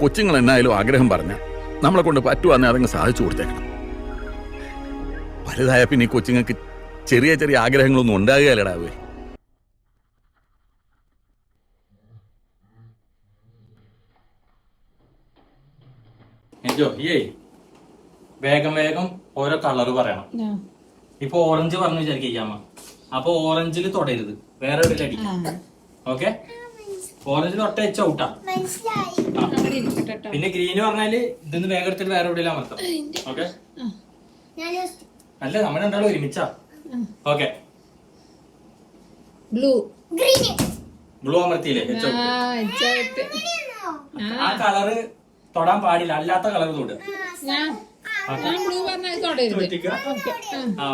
കൊച്ചുങ്ങൾ എന്നായാലും ആഗ്രഹം പറഞ്ഞ നമ്മളെ കൊണ്ട് പറ്റുവാന്നെ അതങ്ങ് സാധിച്ചു കൊടുത്തേക്കണം. വലുതായ പിന്നെ ഈ കൊച്ചുങ്ങൾക്ക് ചെറിയ ചെറിയ ആഗ്രഹങ്ങളൊന്നും ഉണ്ടാകുകയല്ലടാവേ വേഗം വേഗം ഓരോ കളർ പറയണം. ഇപ്പൊ ഓറഞ്ച് പറഞ്ഞു വിചാരിക്കാമ അപ്പൊ ഓറഞ്ചിൽ തൊടരുത്. വേറെ എവിടെ അടിക്കാം. ഓക്കെ ഓറഞ്ചിൽ ഒട്ട വെച്ച ഔട്ടാ. പിന്നെ ഗ്രീൻ പറഞ്ഞാൽ ഇതൊന്ന് വേഗം എടുത്തിട്ട് വേറെ എവിടെയെല്ലാം അമർത്താം ഓക്കെ? അല്ല നമ്മൾ രണ്ടാളും ഒരുമിച്ചാ. ഓക്കെ. ബ്ലൂ. ബ്ലൂ അമർത്തിയില്ലേ? ആ കളറ് തൊടാൻ പാടില്ല. അല്ലാത്ത കളർ തൊടുക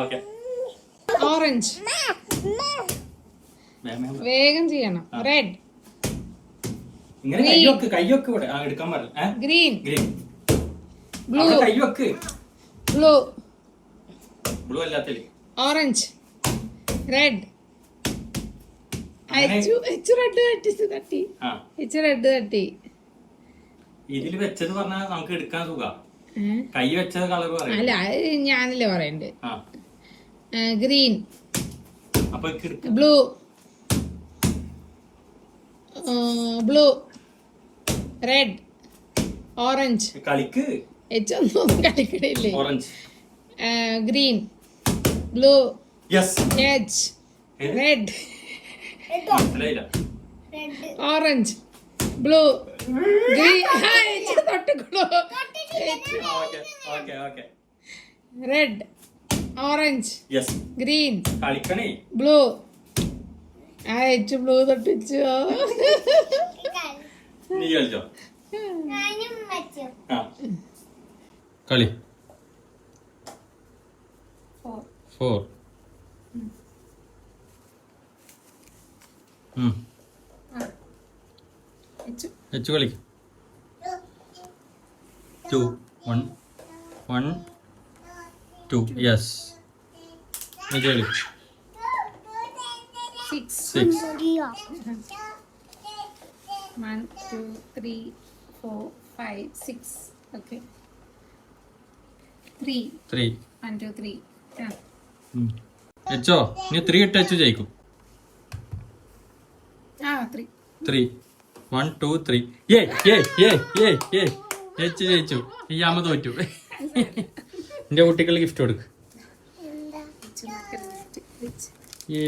ഓക്കെ. ഓറഞ്ച്. വേഗം ചെയ്യണം. റെഡ് ഇങ്ങനെ ഇവിടെ. ആ എടുക്കാൻ green green blue blue blue orange red അങ്ങനെ- അച്ചു അച്ചു റെഡ് തട്ടി തട്ടി. ആ. അച്ചു റെഡ് തട്ടി. ഇതിൽ വെച്ചത് പറഞ്ഞാൽ നമുക്ക് എടുക്കാൻ സുഖ. ഏ? കൈ വെച്ചത് കളർ പറയാം. അല്ല അത് ഞാനല്ലേ പറയണ്ട്? ആ. ഗ്രീൻ അപ്പൊ എടുക്ക. ബ്ലൂ ബ്ലൂ റെഡ് ഓറഞ്ച് കളിക്ക്. ഒന്നും കളിക്കണില്ലേ? Orange green blue yes H red orange blue green okay red orange green blue ആ എച്ച് ബ്ലൂ തൊട്ടിച്ചു. നീ കളിച്ചോ കളി. ഫോർ എച്ച് കളി two one one two yes കളി six six one two three four five six okay three three one two three വെച്ചോ നീ three ഇട്ട് വെച്ച് ജയിക്കും. ആ ത്രീ വൺ ടു ത്രീ ഏ ഏ ഏ ഏ ഏ ജയിച്ചു ജയിച്ചു. ഈ അമ്മ തോറ്റു. എന്റെ കുട്ടികൾ ഗിഫ്റ്റ് കൊടുക്ക്. ഏ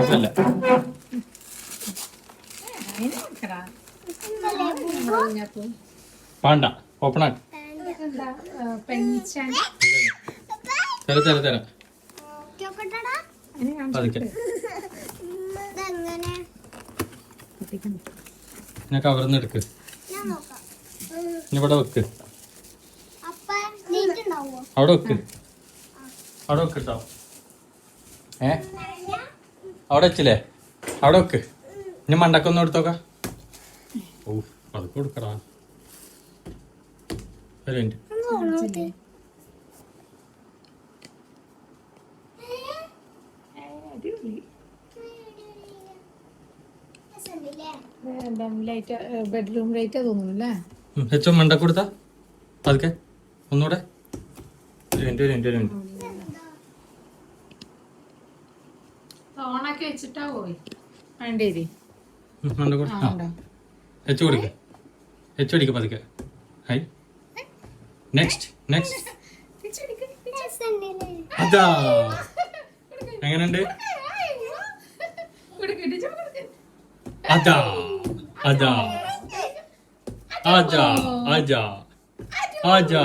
അതിനെ പാണ്ട ഓപ്പൺ ആക്ക്. തരാം തരാം തരാം. ഞാൻ കവർന്ന് എടുക്ക്. ഞാൻ നോക്കാം. ഇനി ഇവിടെ വെക്ക്. അവിടെ വെക്ക്. അവിടെ വെക്ക് കേട്ടോ ഏ? അവിടെ വെച്ചില്ലേ? അവിടെ വെക്ക്. ഇനി മണ്ടക്കൊന്നും എടുത്തോക്ക. ഓ അത് കൊടുക്കടാ. ഒരു മിനിറ്റ്. ബെഡ്റൂം ലൈറ്റാ തോന്നുന്നു അല്ലേ വെച്ചോ മണ്ട കൊടുത്താ? പതുക്കെ. ഒന്നുകൂടെ ഒരു മിനിറ്റ് ഒരു മിനിറ്റ് ഒരു മിനിറ്റ്. ഓണാക്കി വെച്ചിട്ടാ പോയി. വേണ്ടേരി. വെച്ചു പതുക്കെ. ഹൈ. Next next? അതാ. എങ്ങനെയുണ്ട്? അതാ. അതാ. അതാ. അതാ. ആജാ